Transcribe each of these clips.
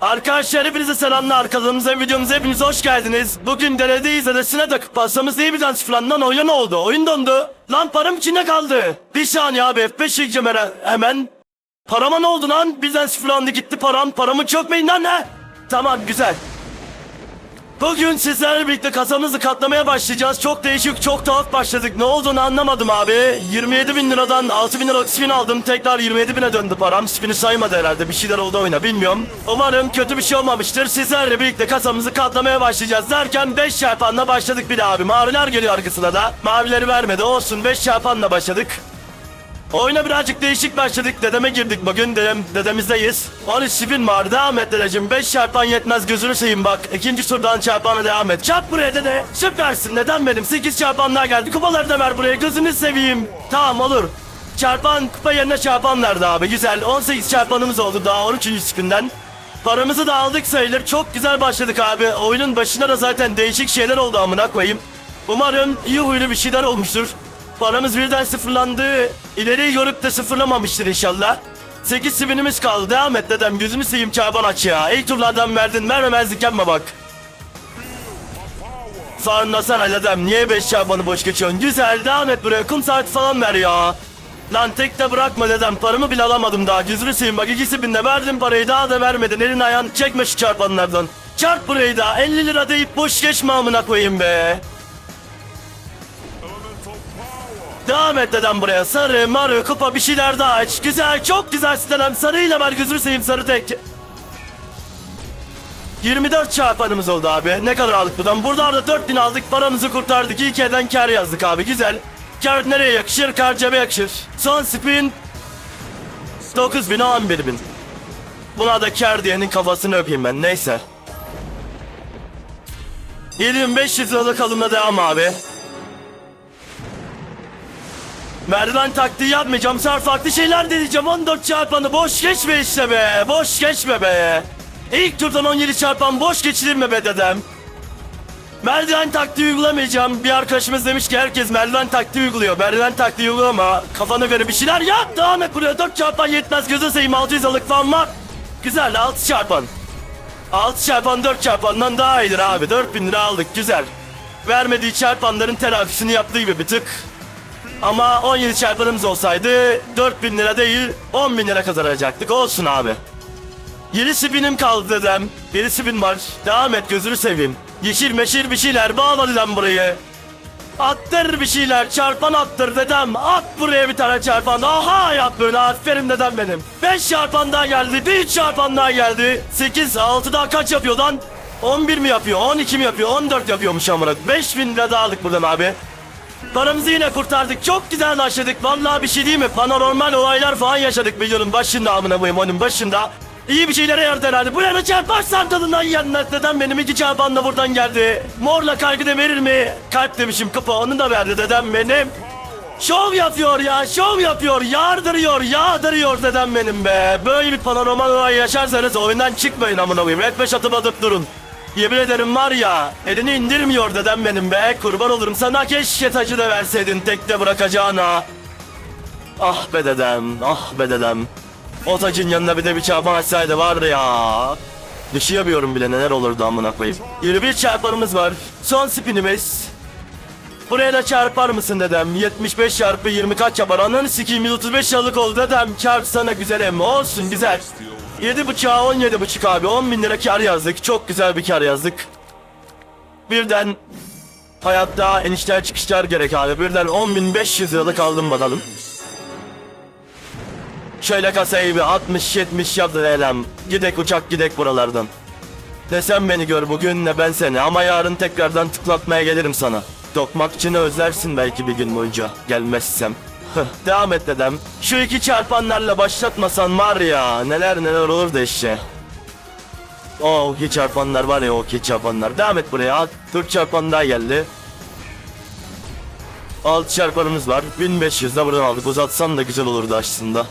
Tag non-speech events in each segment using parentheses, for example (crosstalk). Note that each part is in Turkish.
Arkadaşlar hepinize selamlar. Kanalımıza videomuza hepiniz hoş geldiniz. Bugün denedeyiz adresine takıp passamız iyi birden sıfırlandı. Lan oyun oldu? Oyun dondu. Lan param içinde kaldı. Bir saniye abi F5 çekeceğim hemen. Parama ne oldu lan? Birden sıfırlandı gitti param. Paramı çökmeyin lan ne? Tamam güzel. Bugün sizlerle birlikte kasamızı katlamaya başlayacağız. Çok değişik, çok tuhaf başladık. Ne olduğunu anlamadım abi. 27 bin liradan 6 bin lira spin aldım. Tekrar 27 bine döndü param. Spini saymadı herhalde. Bir şeyler oldu oyuna bilmiyorum. Umarım kötü bir şey olmamıştır. Sizlerle birlikte kasamızı katlamaya başlayacağız. Derken 5 çarpanla başladık bir de abi. Maviler geliyor arkasına da. Mavileri vermedi. Olsun 5 çarpanla başladık. Oyuna birazcık değişik başladık. Dedeme girdik bugün. Dedem, dedemizdeyiz. 13 spin var. Devam et dedeciğim. 5 çarpan yetmez gözünü seveyim bak. İkinci turdan çarpana devam et. Çarp buraya dede. Süpersin. Neden benim? 8 çarpanlar geldi. Kupaları da ver buraya. Gözünü seveyim. Tamam olur. Çarpan kupa yerine çarpan verdi abi. Güzel. 18 çarpanımız oldu daha 13. spinden. Paramızı da aldık sayılır. Çok güzel başladık abi. Oyunun başına da zaten değişik şeyler oldu amına koyayım. Umarım iyi huylu bir şeyler olmuştur. Paramız birden sıfırlandı. İleriyi görüp de sıfırlamamıştır inşallah. 8 spinimiz kaldı. Devam et dedem. Gözünü seveyim çaban aç ya. İlk turlardan verdin. Vermemezlik yapma bak. Sonra sen dedem. Niye 5 çabanı boş geçiyorsun? Güzel. Devam et buraya. Kum saati falan ver ya. Lan tek de bırakma dedem. Paramı bile alamadım daha. Gözünü seveyim bak. İkisi binde verdim parayı. Daha da vermedin. Elin ayağın çekme şu çarpanlardan. Çarp burayı da. 50 lira deyip boş geçme amına koyayım be. Devam et dedem buraya. Sarı, marı, kupa bir şeyler daha aç. Güzel, çok güzel dedem. Sarıyla ver gözünü seveyim sarı tek. 24 çarpanımız oldu abi. Ne kadar aldık buradan? Buradan da 4000 aldık. Paramızı kurtardık. İlk elden kar yazdık abi. Güzel. Kar nereye yakışır? Kar cebe yakışır. Son spin 9000 11000. Buna da kar diyenin kafasını öpeyim ben. Neyse. 7500 liralık alımla devam abi. Merdiven taktiği yapmayacağım. Sen farklı şeyler deneyeceğim. 14 çarpanı boş geçme işte be. Boş geçme be. İlk turdan 17 çarpan boş geçilir mi be dedem? Merdiven taktiği uygulamayacağım. Bir arkadaşımız demiş ki herkes merdiven taktiği uyguluyor. Merdiven taktiği uygulama. Kafana göre bir şeyler yap. Et buraya. 4 çarpan yetmez. Gözü seveyim 600 alık falan var. Güzel 6 çarpan. 6 çarpan 4 çarpandan daha iyidir abi. 4000 lira aldık güzel. Vermediği çarpanların telafisini yaptığı gibi bir tık. Ama 17 çarpanımız olsaydı 4000 lira değil 10 bin lira kazanacaktık. Olsun abi. 7 spinim kaldı dedem. 7 spin var. Devam et gözünü seveyim. Yeşil meşil bir şeyler bağla dedem burayı. Attır bir şeyler çarpan attır dedem. At buraya bir tane çarpan. Aha yap böyle aferin dedem benim. 5 çarpan daha geldi. 1 çarpan daha geldi. 8 6 daha kaç yapıyor lan? 11 mi yapıyor? 12 mi yapıyor? 14 yapıyormuş amına. 5000 lira daha aldık buradan abi. Paramızı yine kurtardık. Çok güzel başladık. Vallahi bir şey değil mi? Paranormal olaylar falan yaşadık videonun başında amına koyayım onun başında. İyi bir şeylere yaradı herhalde. Bu yana çarparsan tadından yanına dedem benim iki çarpanla buradan geldi. Morla kaygı da verir mi? Kalp demişim kupa onu da verdi dedem benim. Şov yapıyor ya şov yapıyor yardırıyor yağdırıyor dedem benim be. Böyle bir paranormal olay yaşarsanız oyundan çıkmayın amına koyayım. Hep beş atıp atıp durun. Yemin ederim var ya elini indirmiyor dedem benim be. Kurban olurum sana keşke tacı da verseydin tek de bırakacağına. Ah be dedem ah be dedem. O tacın yanına bir de bir çarpan açsaydı var ya. Düşüyemiyorum bile neler olurdu amına koyayım. 21 çarpanımız var. Son spinimiz. Buraya da çarpar mısın dedem? 75 çarpı 20 kaç yapar? Ananı sikeyim 135 yıllık oldu dedem. Çarp sana güzel emmi olsun güzel. 7 buçuğa 17 buçuk abi 10 bin lira kar yazdık. Çok güzel bir kar yazdık. Birden hayatta enişler çıkışlar gerek abi. Birden 10.500 liralık aldım bakalım. Şöyle kasayı bir 60-70 yaptı elem. Gidek uçak gidek buralardan. Ne sen beni gör bugün ne ben seni ama yarın tekrardan tıklatmaya gelirim sana. Tokmakçını özlersin belki bir gün boyunca gelmezsem. Devam et dedem. Şu iki çarpanlarla başlatmasan var ya neler neler olur da işte. O iki çarpanlar var ya o iki çarpanlar. Devam et buraya. Alt, Türk çarpan daha geldi. 6 çarpanımız var. 1500 de buradan aldık. Uzatsan da güzel olurdu aslında.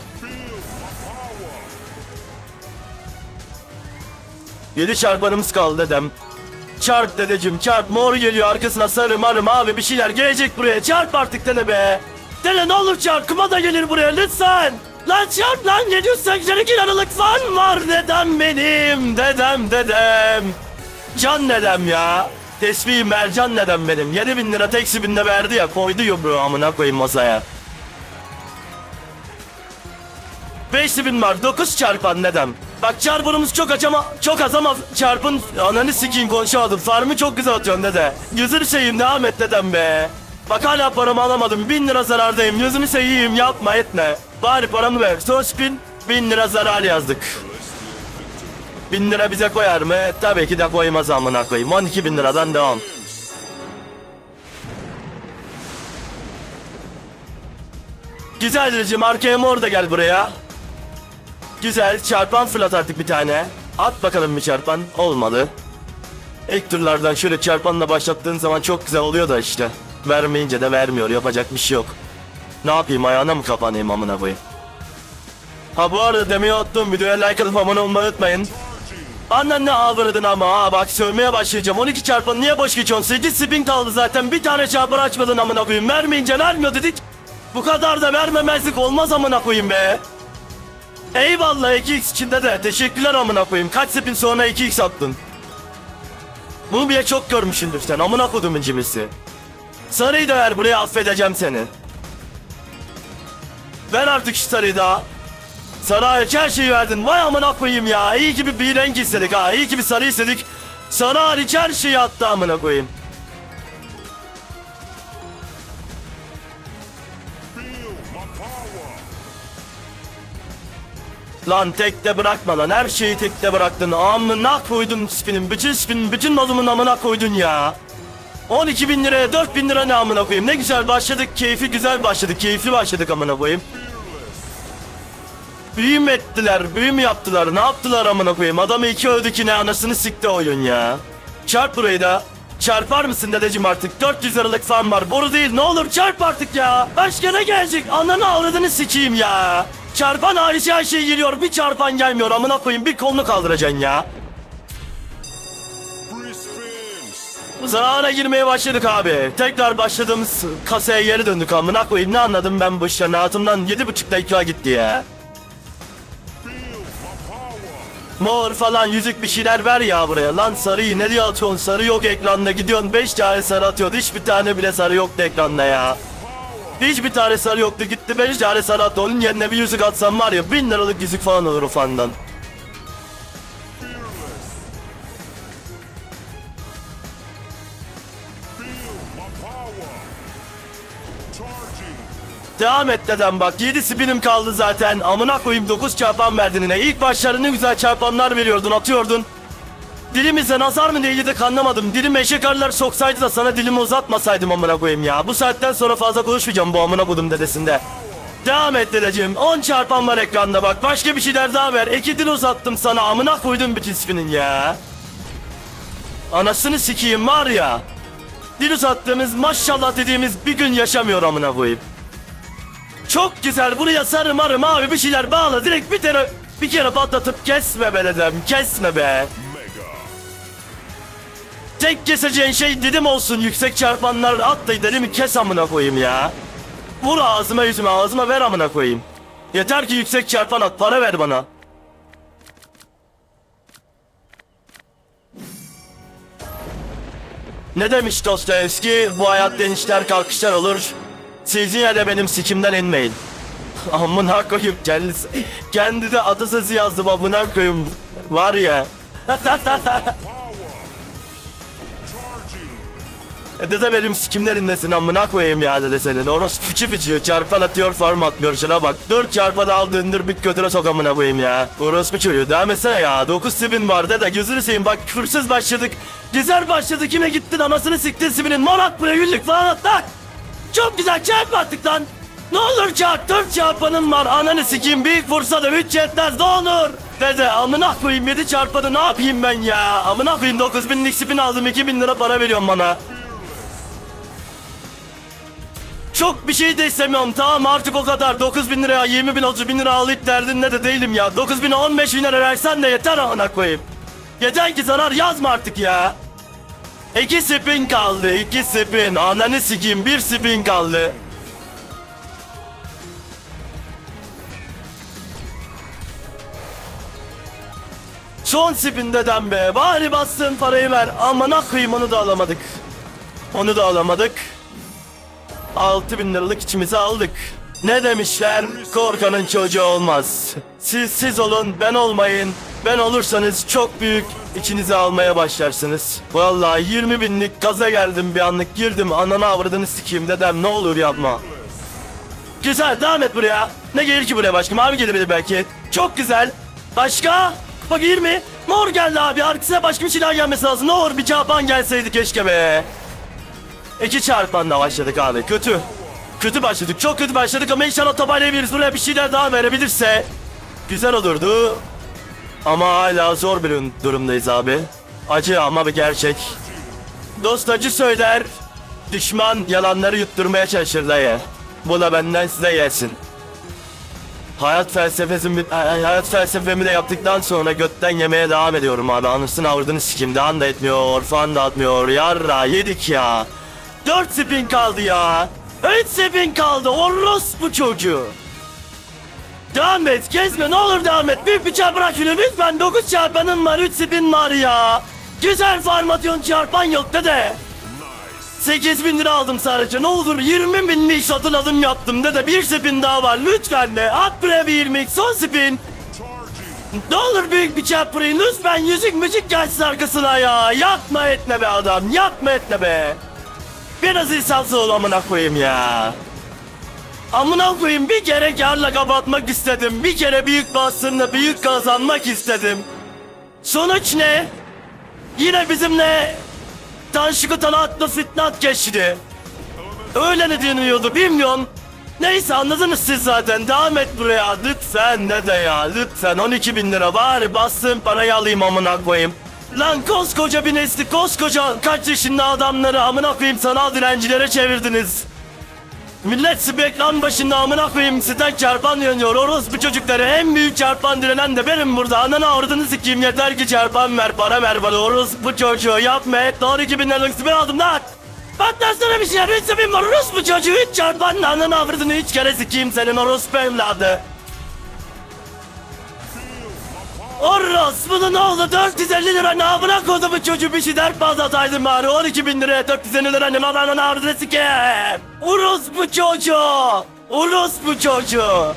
7 çarpanımız kaldı dedem. Çarp dedeciğim çarp mor geliyor arkasına sarı marı mavi bir şeyler gelecek buraya çarp artık dede be. Dede ne olur çarp kuma da gelir buraya lütfen. Lan çarp lan 782 liralık fan var dedem benim. Dedem dedem. Can dedem ya. Tesbih mercan dedem benim. 7000 lira tek sibinde verdi ya koydu yumruğu amına koyayım masaya. 5000 var 9 çarpan dedem. Bak çarpanımız çok az ama çok az ama çarpın ananı sikeyim konuşamadım. Farmı çok güzel atıyorsun dede. Yüzünü seveyim devam et dedem be. Bak hala paramı alamadım. 1000 lira zarardayım. Yüzünü seveyim yapma etme. Bari paramı ver. Son spin 1000 lira zarar yazdık. 1000 lira bize koyar mı? Tabii ki de koymaz amına koyayım. 12 bin liradan devam. Güzel Recim arkaya mor da gel buraya. Güzel çarpan fırlat artık bir tane. At bakalım bir çarpan. Olmadı. İlk turlardan şöyle çarpanla başlattığın zaman çok güzel oluyor da işte. Vermeyince de vermiyor yapacak bir şey yok. Ne yapayım ayağına mı kapanayım amına koyayım. Ha bu arada demeyi unuttum videoya like atıp abone olmayı unutmayın. Annen ne avradın ama ha bak sövmeye başlayacağım 12 çarpan niye boş geçiyorsun 8 spin kaldı zaten bir tane çarpan açmadın amına koyayım vermeyince vermiyor dedik Bu kadar da vermemezlik olmaz amına koyayım be Eyvallah 2x içinde de teşekkürler amına koyayım kaç spin sonra 2x attın Bunu bile çok görmüşsündür sen amına kodumun cimrisi Sarıyı da ver buraya affedeceğim seni Ver artık şu sarıyı da hariç her şeyi verdin. Vay amına koyayım ya. İyi ki bir, renk istedik ha. İyi ki sarı istedik. Hariç her şeyi attı amına koyayım. Lan tekte bırakma lan. Her şeyi tekte bıraktın. Amına koydun spinin. Bütün spinin, bütün malumun amına koydun ya. 12 bin liraya 4 bin lira ne amına koyayım. Ne güzel başladık. Keyfi güzel başladık. Keyifli başladık amına koyayım. Büyü mü ettiler, büyü mü yaptılar, ne yaptılar amına koyayım? Adamı iki öldü ki ne anasını sikti oyun ya. Çarp burayı da. Çarpar mısın dedeciğim artık? 400 liralık fan var. Boru değil ne olur çarp artık ya. Başka ne gelecek? Ananı avradını sikeyim ya. Çarpan hariç her şey geliyor. Bir çarpan gelmiyor amına koyayım. Bir kolunu kaldıracaksın ya. Zarara girmeye başladık abi. Tekrar başladığımız kasaya geri döndük amına koyayım. Ne anladım ben bu işten? Hayatımdan 7,5 dakika gitti ya. Mor falan yüzük bir şeyler ver ya buraya. Lan sarıyı ne diye atıyorsun? Sarı yok ekranda. Gidiyorsun 5 tane sarı atıyordu. Hiçbir tane bile sarı yoktu ekranda ya. Hiçbir tane sarı yoktu. Gitti 5 tane sarı. Onun yerine bir yüzük atsam var ya 1000 liralık yüzük falan olur o fandan. Devam et dedem bak 7 spinim kaldı zaten. Amına koyayım 9 çarpan verdin yine. İlk başlarda ne güzel çarpanlar veriyordun atıyordun. Dilimize nazar mı değdi de anlamadım. Dilim eşek arılar soksaydı da sana dilimi uzatmasaydım amına koyayım ya. Bu saatten sonra fazla konuşmayacağım bu amına kodum dedesinde. Devam et dedeciğim. 10 çarpan var ekranda bak. Başka bir şeyler daha ver. İki dil uzattım sana. Amına koydum bütün spinin ya. Anasını sikeyim var ya. Dil uzattığımız maşallah dediğimiz bir gün yaşamıyor amına koyayım. Çok güzel buraya sarı marı mavi bir şeyler bağla direkt bir kere bir kere patlatıp kesme be dedem kesme be. Tek keseceğin şey didim olsun yüksek çarpanlar at da dedimi kes amına koyayım ya. Vur ağzıma yüzüme ağzıma ver amına koyayım. Yeter ki yüksek çarpan at para ver bana. Ne demiş Dostoyevski? Bu hayatta inişler kalkışlar olur. Siz yine de benim sikimden inmeyin. Amına koyayım kendisi. Kendi de atasözü yazdım amına koyayım. Var ya. (laughs) E Dede benim sikimlerindesin amına koyayım ya dede senin. Orası fıçı fıçı çarpan atıyor farm atmıyor şuna bak. 4 çarpan aldığındır bir götüre sok amına koyayım ya. Orası çocuğu devam etsene ya. 9 sibin var dede gözünü seveyim bak küfürsüz başladık. Güzel başladı kime gittin anasını siktin sibinin. Morat buraya yüllük falan at lan. Çok güzel çarp attık lan. Ne olur çarp 4 çarpanın var ananı sikeyim büyük vursa da 3 yetmez ne olur. Dede amına koyayım 7 çarpanı ne yapayım ben ya. Amına koyayım 9000'lik spin aldım 2000 lira para veriyorum bana. Çok bir şey de istemiyorum tamam artık o kadar. 9 bin liraya 20 bin 30 bin lira alıp derdinde de değilim ya. 9 bin 15 bin lira versen de yeter amına koyayım. Yeter ki zarar yazma artık ya. İki spin kaldı iki spin. Ananı sikeyim bir spin kaldı. Son spin dedem be. Bari bassın parayı ver. Amına koyayım onu da alamadık. Onu da alamadık. 6000 liralık içimize aldık. Ne demişler? Korkanın çocuğu olmaz. Siz siz olun, ben olmayın. Ben olursanız çok büyük içinize almaya başlarsınız. Vallahi 20 binlik gaza geldim bir anlık girdim. Ananı avradını sikeyim dedem ne olur yapma. Güzel devam et buraya. Ne gelir ki buraya başka? Mavi gelebilir belki. Çok güzel. Başka? Bak 20. Mor geldi abi. Arkasına başka bir şeyler gelmesi lazım. Ne olur bir çarpan gelseydi keşke be. İki çarpanla başladık abi. Kötü. Kötü başladık. Çok kötü başladık ama inşallah toparlayabiliriz. Buraya bir şeyler daha verebilirse güzel olurdu. Ama hala zor bir durumdayız abi. Acı ama bir gerçek. Dost acı söyler. Düşman yalanları yutturmaya çalışır dayı. Bu da benden size gelsin. Hayat felsefesimi, hay- hayat felsefemi de yaptıktan sonra götten yemeye devam ediyorum abi. Anısını avradını sikim. Devam da etmiyor, fan da atmıyor. Yarra yedik ya. Dört spin kaldı ya. Üç spin kaldı. Orospu çocuğu. Devam et, gezme ne olur devam et. Bir çarpan şunu lütfen. Dokuz çarpanın var, üç spin var ya. Güzel formasyon çarpan yok dede. 8 bin lira aldım sadece ne olur 20 binlik satın alım yaptım dede bir spin daha var lütfen de at bir 20 son spin. Ne olur büyük bir çarpırayım lütfen yüzük müzik gelsin arkasına ya Yapma etme be adam yapma etme be Biraz insafsız ol amına koyayım ya. Amına koyayım bir kere karla kapatmak istedim. Bir kere büyük bastırla büyük kazanmak istedim. Sonuç ne? Yine bizimle Tanşıkı Talatlı Fitnat geçti. Öyle ne deniyordu bilmiyorum. Neyse anladınız siz zaten. Devam et buraya. Lütfen ne de ya? Lütfen. 12 bin lira. Bari bastığım parayı alayım amına koyayım Lan koskoca bir nesli koskoca kaç yaşında adamları amına koyayım sanal dilencilere çevirdiniz. Millet sizi ekran başında amına koyayım sizden çarpan yanıyor. Orospu çocukları en büyük çarpan direnen de benim burada. Ananı avradını sikeyim yeter ki çarpan ver para ver bana. Orospu çocuğu yapma et doğru 2000 liralık siper aldım lan. Patlasana bir şeyler üç sepim var. Orospu çocuğu üç çarpan ananı avradını üç kere sikeyim senin orospu evladı Orospu'nun oğlu 450 lira ne amına kodumu çocuğu. Bir şeyler fazla ataydın bari? 12 bin liraya 450 lira ne ananı avradını sikeyim Orospu çocuğu. Orospu çocuğu